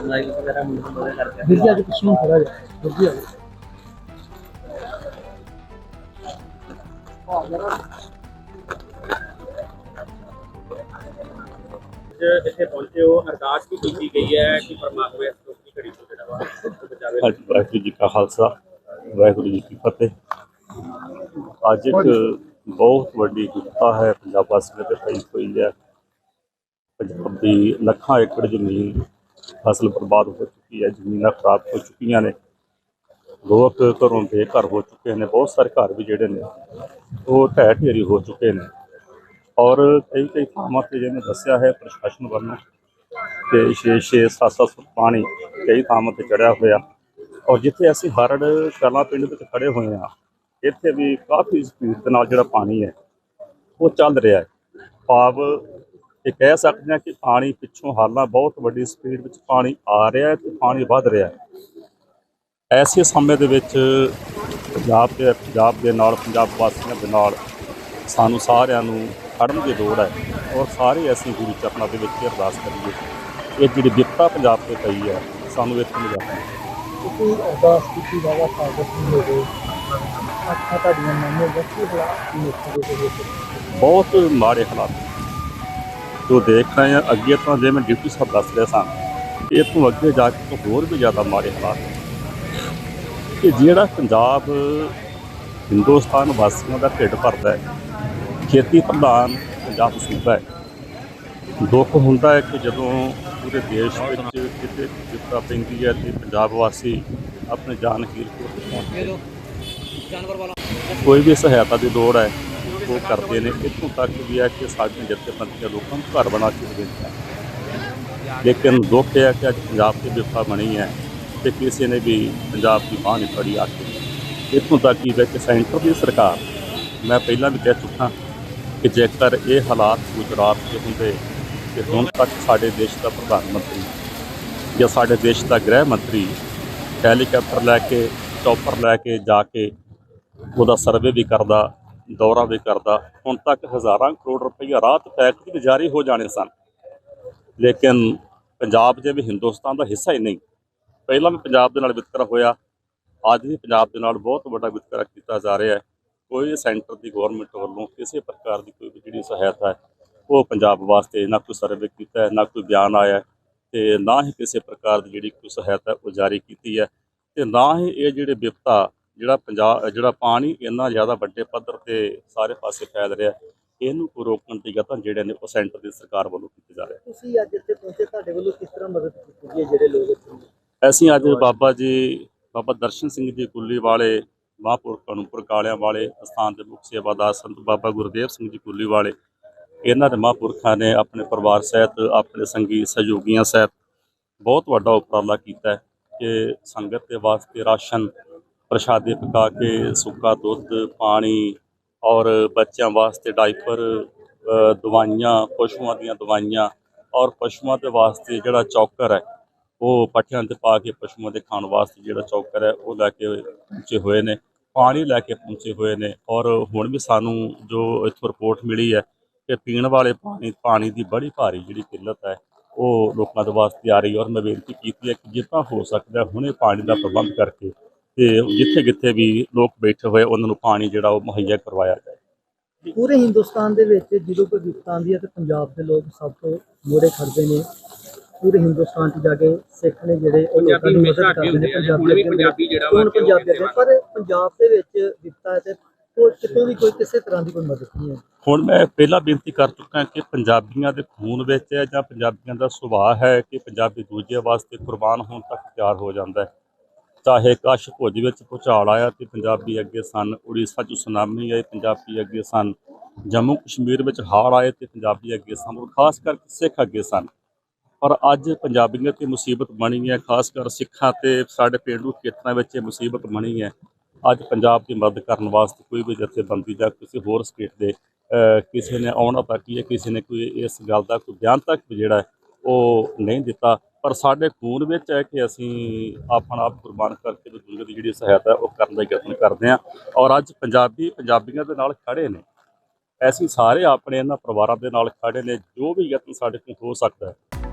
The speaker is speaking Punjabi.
ਲਾਈਵ ਵਗੈਰਾ ਮੁੰਡੇ ਮੁੰਡੇ ਕਰਕੇ ਵੀਰ ਜੀ ਅੱਜ ਪਿੱਛੋਂ ਖੜਾ ਜਾ ਵੀਰ ਆ ਅੱਜ ਇੱਥੇ ਪਹੁੰਚੇ ਹੋ, ਅਰਦਾਸ ਵੀ ਕੀਤੀ ਗਈ ਹੈ ਕਿ ਪਰਮਾਤਮਾ ਇਸ ਅੱਜ ਵਾਹਿਗੁਰੂ ਜੀ ਕਾ ਖਾਲਸਾ ਵਾਹਿਗੁਰੂ ਜੀ ਕੀ ਫਤਿਹ। ਅੱਜ ਇੱਕ ਬਹੁਤ ਵੱਡੀ ਵਿਪਤਾ ਹੈ ਪੰਜਾਬ ਵਾਸੀਆਂ ਤੇ ਪਈ ਹੋਈ ਹੈ। ਪੰਜਾਬ ਦੀ ਲੱਖਾਂ ਏਕੜ ਜ਼ਮੀਨ ਫਸਲ ਬਰਬਾਦ ਹੋ ਚੁੱਕੀ ਹੈ ਜ਼ਮੀਨਾਂ ਖਰਾਬ ਹੋ ਚੁੱਕੀਆਂ ਨੇ। ਲੋਕ ਘਰੋਂ ਬੇਘਰ ਹੋ ਚੁੱਕੇ ਨੇ ਬਹੁਤ ਸਾਰੇ ਘਰ ਵੀ ਜਿਹੜੇ ਨੇ ਉਹ ਢਹਿ ਢੇਰੀ ਹੋ ਚੁੱਕੇ ਨੇ। ਔਰ ਕਈ ਕਈ ਥਾਵਾਂ ਤੇ ਜਿਵੇਂ ਦੱਸਿਆ ਹੈ ਪ੍ਰਸ਼ਾਸਨ ਵੱਲੋਂ ਕਿ 6-6 7-7 ਫੁੱਟ ਪਾਣੀ ਕਈ ਥਾਵਾਂ ਤੇ ਚੜਿਆ ਹੋਇਆ। ਔਰ ਜਿੱਥੇ ਅਸੀਂ ਹਰੜ ਕਲਾਂ ਪਿੰਡ ਵਿੱਚ ਖੜੇ ਹੋਏ ਹਾਂ, ਇੱਥੇ ਵੀ ਕਾਫੀ ਸਪੀਡ ਦੇ ਨਾਲ ਜਿਹੜਾ ਪਾਣੀ ਹੈ, ਉਹ ਚੱਲ ਰਿਹਾ ਹੈ। ਭਾਵ ਇਹ ਕਹਿ ਸਕਦੇ ਹਾਂ ਕਿ ਪਾਣੀ ਪਿੱਛੋਂ ਹਾਲਾਂ ਬਹੁਤ ਵੱਡੀ ਸਪੀਡ ਵਿੱਚ ਪਾਣੀ ਆ ਰਿਹਾ ਹੈ ਤੇ ਪਾਣੀ ਵੱਧ ਰਿਹਾ ਹੈ। ਐਸੇ ਸਮੇਂ ਦੇ ਵਿੱਚ ਪੰਜਾਬ ਦੇ ਪੰਜਾਬ ਦੇ ਨਾਲ ਪੰਜਾਬ ਵਾਸੀਆਂ ਦੇ ਨਾਲ ਸਾਨੂੰ ਸਾਰਿਆਂ ਨੂੰ ਖੜਨ ਦੀ ਲੋੜ ਹੈ। ਔਰ ਸਾਰੇ ਅਸੀਂ ਗੁਰੂ ਚਰਨਾਂ ਦੇ ਵਿੱਚ ਅਰਦਾਸ ਕਰੀਏ। ਇਹ ਜਿਹੜੀ ਵਿਪਤਾ ਪੰਜਾਬ ਤੇ ਪਈ ਹੈ ਸਾਨੂੰ ਇੱਥੋਂ ਨਿਜਾਤ ਤੁਸੀਂ ਅਰਦਾਸ ਕੀਤੀ ਬਾਬਾ ਸਾਗਤ ਨੂੰ ਹੋ ਗਏ ਅੱਖਾਂ ਤੁਹਾਡੀਆਂ ਮਾਮੇ ਬੱਚੇ ਹਾਲਾਤ ਦੇ ਬਹੁਤ ਮਾੜੇ ਹਾਲਾਤ ਜੋ ਦੇਖ ਰਹੇ ਹਾਂ ਅੱਗੇ ਤਾਂ ਜਿਵੇਂ ਡਿਊਟੀ ਸਾਹਿਬ ਦੱਸ ਰਹੇ ਸਨ ਇਹ ਤੋਂ ਅੱਗੇ ਜਾ ਕੇ ਤਾਂ ਹੋਰ ਵੀ ਜ਼ਿਆਦਾ ਮਾੜੇ ਹਾਲਾਤ ਨੇ। ਕਿ ਜਿਹੜਾ ਪੰਜਾਬ ਹਿੰਦੁਸਤਾਨ ਵਾਸੀਆਂ ਦਾ ਢਿੱਡ ਭਰਦਾ ਹੈ ਖੇਤੀ ਪ੍ਰਧਾਨ ਪੰਜਾਬ ਸੂਬਾ ਹੈ ਦੁੱਖ ਹੁੰਦਾ ਹੈ ਕਿ ਜਦੋਂ ਪੂਰੇ ਦੇਸ਼ ਵਿੱਚ ਕਿਤੇ ਜਿੱਤਾ ਪੈਂਦੀ ਹੈ ਤੇ ਪੰਜਾਬ ਵਾਸੀ ਆਪਣੇ ਜਾਨ ਹੀਰ ਕੋਲ ਕੋਈ ਵੀ ਸਹਾਇਤਾ ਦੀ ਲੋੜ ਹੈ, ਉਹ ਕਰਦੇ ਨੇ। ਇੱਥੋਂ ਤੱਕ ਵੀ ਹੈ ਕਿ ਸਾਡੀਆਂ ਜਥੇਬੰਦੀਆਂ ਲੋਕਾਂ ਨੂੰ ਘਰ ਬਣਾ ਕੇ ਦਿੰਦੀਆਂ ਲੇਕਿਨ ਦੁੱਖ ਇਹ ਹੈ ਕਿ ਅੱਜ ਪੰਜਾਬ ਦੀ ਵਿਪਤਾ ਬਣੀ ਹੈ ਤੇ ਕਿਸੇ ਨੇ ਵੀ ਪੰਜਾਬ ਦੀ ਬਾਂਹ ਨਹੀਂ ਫੜੀ ਆ ਕੇ ਇੱਥੋਂ ਤੱਕ ਕਿ ਵਿੱਚ ਸੈਂਟਰ ਦੀ ਸਰਕਾਰ, ਮੈਂ ਪਹਿਲਾਂ ਵੀ ਕਹਿ ਚੁੱਕਾ ਕਿ ਜੇਕਰ ਇਹ ਹਾਲਾਤ ਗੁਜਰਾਤ ਦੇ ਹੁੰਦੇ ਕਿ ਹੁਣ ਤੱਕ ਸਾਡੇ ਦੇਸ਼ ਦਾ ਪ੍ਰਧਾਨ ਮੰਤਰੀ ਜਾਂ ਸਾਡੇ ਦੇਸ਼ ਦਾ ਗ੍ਰਹਿ ਮੰਤਰੀ ਹੈਲੀਕਾਪਟਰ ਲੈ ਕੇ, ਚੌਪਰ ਲੈ ਕੇ ਜਾ ਕੇ ਉਹਦਾ ਸਰਵੇ ਵੀ ਕਰਦਾ, ਦੌਰਾ ਵੀ ਕਰਦਾ, ਹੁਣ ਤੱਕ ਹਜ਼ਾਰਾਂ ਕਰੋੜ ਰੁਪਈਆ ਰਾਤ ਫੈਕਟਰੀ ਦੇ ਜਾਰੀ ਹੋ ਜਾਣੇ ਸਨ। ਲੇਕਿਨ ਪੰਜਾਬ ਜਿਵੇਂ ਹਿੰਦੁਸਤਾਨ ਦਾ ਹਿੱਸਾ ਹੀ ਨਹੀਂ, ਪਹਿਲਾਂ ਵੀ ਪੰਜਾਬ ਦੇ ਨਾਲ ਵਿਤਕਰਾ ਹੋਇਆ, ਅੱਜ ਵੀ ਪੰਜਾਬ ਦੇ ਨਾਲ ਬਹੁਤ ਵੱਡਾ ਵਿਤਕਰਾ ਕੀਤਾ ਜਾ ਰਿਹਾ ਹੈ। ਕੋਈ ਸੈਂਟਰ ਦੀ ਗਵਰਨਮੈਂਟ ਵੱਲੋਂ ਕਿਸੇ ਪ੍ਰਕਾਰ ਦੀ ਕੋਈ ਵੀ ਜਿਹੜੀ ਸਹਾਇਤਾ ਹੈ ਉਹ ਪੰਜਾਬ ਵਾਸਤੇ ਨਾ ਕੋਈ ਸਰਵੇ ਕੀਤਾ ਹੈ ਨਾ ਕੋਈ ਬਿਆਨ ਆਇਆ ਹੈ ਤੇ ਨਾ ਹੀ ਕਿਸੇ ਪ੍ਰਕਾਰ ਦੀ ਜਿਹੜੀ ਕੋਈ ਸਹਾਇਤਾ ਉਹ ਜਾਰੀ ਕੀਤੀ ਹੈ ਤੇ ਨਾ ਹੀ ਇਹ ਜਿਹੜੇ ਵਿਪਤਾ ਜਿਹੜਾ ਪੰਜਾਬ ਜਿਹੜਾ ਪਾਣੀ ਇੰਨਾ ਜ਼ਿਆਦਾ ਵੱਡੇ ਪੱਧਰ ਤੇ ਸਾਰੇ ਪਾਸੇ ਫੈਲ ਰਿਹਾ ਇਹਨੂੰ ਕੋਈ ਰੋਕਣ ਦੀ ਯਤਨ ਜਿਹੜੇ ਨੇ ਉਹ ਸੈਂਟਰ ਦੀ ਸਰਕਾਰ ਵੱਲੋਂ ਕੀਤੇ ਜਾ ਰਹੇ ਤੁਸੀਂ ਅੱਜ ਇੱਥੇ ਪਹੁੰਚੇ ਤੁਹਾਡੇ ਵੱਲੋਂ ਕਿਸ ਤਰ੍ਹਾਂ ਮਦਦ ਕੀਤੀ ਗਈ ਹੈ ਜਿਹੜੇ ਲੋਕ ਇੱਥੇ? ਅਸੀਂ ਅੱਜ ਬਾਬਾ ਜੀ ਬਾਬਾ ਦਰਸ਼ਨ ਸਿੰਘ ਜੀ ਕੁੱਲੀ ਵਾਲੇ ਮਹਾਂਪੁਰਖਾਂ ਨੂੰ ਪ੍ਰਕਾਲਿਆਂ ਵਾਲੇ ਅਸਥਾਨ ਦੇ ਮੁਖ ਸੇਵਾਦਾਰ ਸੰਤ ਬਾਬਾ ਗੁਰਦੇਵ ਸਿੰਘ ਜੀ ਕੁੱਲੀ ਵਾਲੇ ਇਹਨਾਂ ਦੇ ਮਹਾਂਪੁਰਖਾਂ ਨੇ ਆਪਣੇ ਪਰਿਵਾਰ ਸਹਿਤ, ਆਪਣੇ ਸੰਗੀ ਸਹਿਯੋਗੀਆਂ ਸਹਿਤ ਬਹੁਤ ਵੱਡਾ ਉਪਰਾਲਾ ਕੀਤਾ ਹੈ ਕਿ ਸੰਗਤ ਦੇ ਵਾਸਤੇ ਰਾਸ਼ਨ, ਪ੍ਰਸ਼ਾਦੇ ਪਕਾ ਕੇ ਸੁੱਕਾ ਦੁੱਧ, ਪਾਣੀ ਔਰ ਬੱਚਿਆਂ ਵਾਸਤੇ ਡਾਈਪਰ ਦਵਾਈਆਂ, ਪਸ਼ੂਆਂ ਦੀਆਂ ਦਵਾਈਆਂ ਔਰ ਪਸ਼ੂਆਂ ਦੇ ਵਾਸਤੇ ਜਿਹੜਾ ਚੌਕਰ ਹੈ, ਉਹ ਪੱਠਿਆਂ ਤੇ ਪਾ ਕੇ ਪਸ਼ੂਆਂ ਦੇ ਖਾਣ ਵਾਸਤੇ ਜਿਹੜਾ ਚੌਕਰ ਹੈ, ਉਹ ਲੈ ਕੇ ਪਹੁੰਚੇ ਹੋਏ ਨੇ, ਪਾਣੀ ਲੈ ਕੇ ਪਹੁੰਚੇ ਹੋਏ ਨੇ ਔਰ ਹੁਣ ਵੀ ਸਾਨੂੰ ਜੋ ਇੱਥੋਂ ਰਿਪੋਰਟ ਮਿਲੀ ਹੈ ਕਿ ਪੀਣ ਵਾਲੇ ਪਾਣੀ ਪਾਣੀ ਦੀ ਬੜੀ ਭਾਰੀ ਜਿਹੜੀ ਕਿੱਲਤ ਹੈ ਉਹ ਲੋਕਾਂ ਦੇ ਵਾਸਤੇ ਆ ਰਹੀ ਹੈ। ਔਰ ਮੈਂ ਬੇਨਤੀ ਕੀਤੀ ਹੈ ਕਿ ਜਿੱਦਾਂ ਹੋ ਸਕਦਾ ਹੁਣੇ ਪਾਣੀ ਦਾ ਪ੍ਰਬੰਧ ਕਰਕੇ ਤੇ ਜਿੱਥੇ ਜਿੱਥੇ ਵੀ ਲੋਕ ਬੈਠੇ ਹੋਏ ਉਹਨਾਂ ਨੂੰ ਪਾਣੀ ਜਿਹੜਾ ਉਹ ਮੁਹੱਈਆ ਕਰਵਾਇਆ ਜਾਏ। ਪੂਰੇ ਹਿੰਦੁਸਤਾਨ ਦੇ ਵਿੱਚ ਜਦੋਂ ਕੋਈ ਵਿਪਤਾ ਆਉਂਦੀ ਹੈ ਤੇ ਪੰਜਾਬ ਦੇ ਲੋਕ ਸਭ ਤੋਂ ਮੋੜੇ ਖੜਦੇ ਨੇ। ਪੂਰੇ ਹਿੰਦੁਸਤਾਨ 'ਚ ਜਾ ਕੇ ਸਿੱਖ ਨੇ ਜਿਹੜੇ ਉਹ ਲੋਕਾਂ ਪੰਜਾਬੀ ਦੀ ਮਦਦ ਕਰਦੇ ਨੇ ਪੰਜਾਬੀ ਜਿਹੜਾ ਵਾ ਪੰਜਾਬੀ ਪਰ ਦੇ ਵਿੱਚ ਵਿਪਤਾ ਤੇ ਕੋਈ ਕਿਤੋਂ ਵੀ ਕੋਈ ਕਿਸੇ ਤਰ੍ਹਾਂ ਦੀ ਕੋਈ ਮਦਦ ਨਹੀਂ ਹੈ। ਹੁਣ ਮੈਂ ਪਹਿਲਾਂ ਬੇਨਤੀ ਕਰ ਚੁੱਕਾ ਕਿ ਪੰਜਾਬੀਆਂ ਦੇ ਖੂਨ ਵਿੱਚ ਹੈ ਜਾਂ ਪੰਜਾਬੀਆਂ ਦਾ ਸੁਭਾਅ ਹੈ ਕਿ ਪੰਜਾਬੀ ਦੂਜੇ ਵਾਸਤੇ ਕੁਰਬਾਨ ਹੋਣ ਤੱਕ ਤਿਆਰ ਹੋ ਜਾਂਦਾ ਹੈ। ਚਾਹੇ ਕਸ਼ ਭੁੱਜ ਵਿੱਚ ਭੁਚਾਲ ਆਇਆ ਤੇ ਪੰਜਾਬੀ ਅੱਗੇ ਸਨ, ਉੜੀਸਾ 'ਚ ਸੁਨਾਮੀ ਆਈ, ਪੰਜਾਬੀ ਅੱਗੇ ਸਨ, ਜੰਮੂ ਕਸ਼ਮੀਰ ਵਿੱਚ ਹੜ੍ਹ ਆਏ ਤੇ ਪੰਜਾਬੀ ਅੱਗੇ ਸਨ, ਔਰ ਖਾਸ ਕਰਕੇ ਸਿੱਖ ਅੱਗੇ ਸਨ। ਪਰ ਅੱਜ ਪੰਜਾਬੀਆਂ ਤੇ ਮੁਸੀਬਤ ਬਣੀ ਹੈ, ਖਾਸ ਕਰ ਸਿੱਖਾਂ ਤੇ ਸਾਡੇ ਪੇਂਡੂ ਖੇਤਰਾਂ ਵਿੱਚ ਇਹ ਮੁਸੀਬਤ ਬਣੀ ਹੈ। ਅੱਜ ਪੰਜਾਬ ਦੀ ਮਦਦ ਕਰਨ ਵਾਸਤੇ ਕੋਈ ਵੀ ਜਥੇਬੰਦੀ ਜਾਂ ਕਿਸੇ ਹੋਰ ਸਟੇਟ ਦੇ ਕਿਸੇ ਨੇ ਆਉਣਾ ਤੱਕ ਜਾਂ ਕਿਸੇ ਨੇ ਕੋਈ ਇਸ ਗੱਲ ਦਾ ਕੋਈ ਬਿਆਨ ਤੱਕ ਵੀ ਜਿਹੜਾ ਉਹ ਨਹੀਂ ਦਿੱਤਾ। ਪਰ ਸਾਡੇ ਖੂਨ ਵਿੱਚ ਹੈ ਕਿ ਅਸੀਂ ਆਪਣਾ ਆਪ ਕੁਰਬਾਨ ਕਰਕੇ ਬਜ਼ੁਰਗ ਦੀ ਜਿਹੜੀ ਸਹਾਇਤਾ ਉਹ ਕਰਨ ਦਾ ਯਤਨ ਕਰਦੇ ਹਾਂ। ਔਰ ਅੱਜ ਪੰਜਾਬੀ, ਪੰਜਾਬੀਆਂ ਦੇ ਨਾਲ ਖੜੇ ਨੇ। ਅਸੀਂ ਸਾਰੇ ਆਪਣੇ ਇਹਨਾਂ ਪਰਿਵਾਰਾਂ ਦੇ ਨਾਲ ਖੜੇ ਨੇ, ਜੋ ਵੀ ਯਤਨ ਸਾਡੇ ਕੋਲ ਹੋ ਸਕਦਾ ਹੈ।